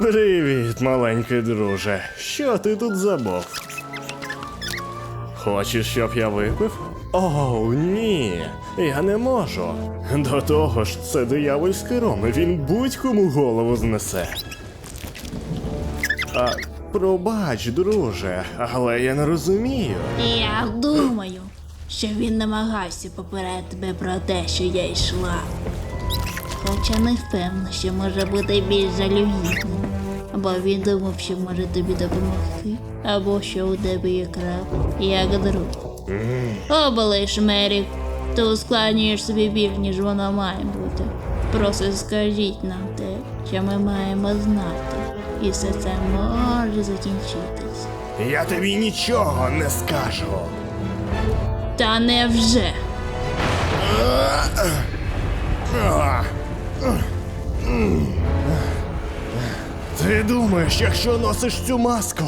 Привіт, маленький друже. Що ти тут забув? Хочеш, щоб я випив? Оу, ні, я не можу. До того ж, це диявольський ром, і він будь-кому голову знесе. А, пробач, друже, але я не розумію. Я думаю, що він намагався попередити тебе про те, що я йшла. Хоча не впевнена, що може бути більш жалюгідним. Або він думав, що може тобі допомогти, або що у тебе є краб, як друг. Облиш, Мерік, ти ускладнюєш собі біль, ніж воно має бути. Просто скажіть нам те, що ми маємо знати, і все це може закінчитись. Я тобі нічого не скажу. Та невже? Ти думаєш, якщо носиш цю маску,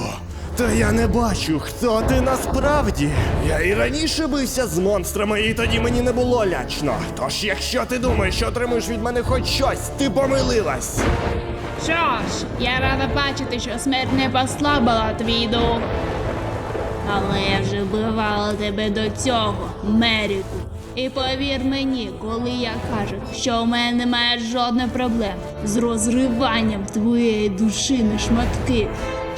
то я не бачу, хто ти насправді. Я і раніше бився з монстрами, і тоді мені не було лячно. Тож, якщо ти думаєш, що отримуєш від мене хоч щось, ти помилилась. Що ж, я рада бачити, що смерть не послабила твій дух. Але я вже вбивала тебе до цього, Меріку. І повір мені, коли я кажу, що у мене немає жодних проблем з розриванням твоєї душі на шматки,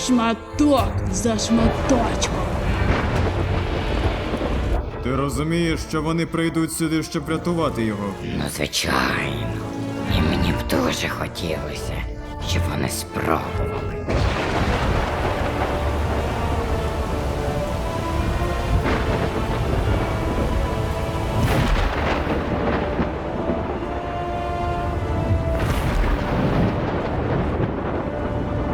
шматок за шматочком. Ти розумієш, що вони прийдуть сюди, щоб рятувати його. Ну, звичайно. І мені б дуже хотілося, щоб вони спробували.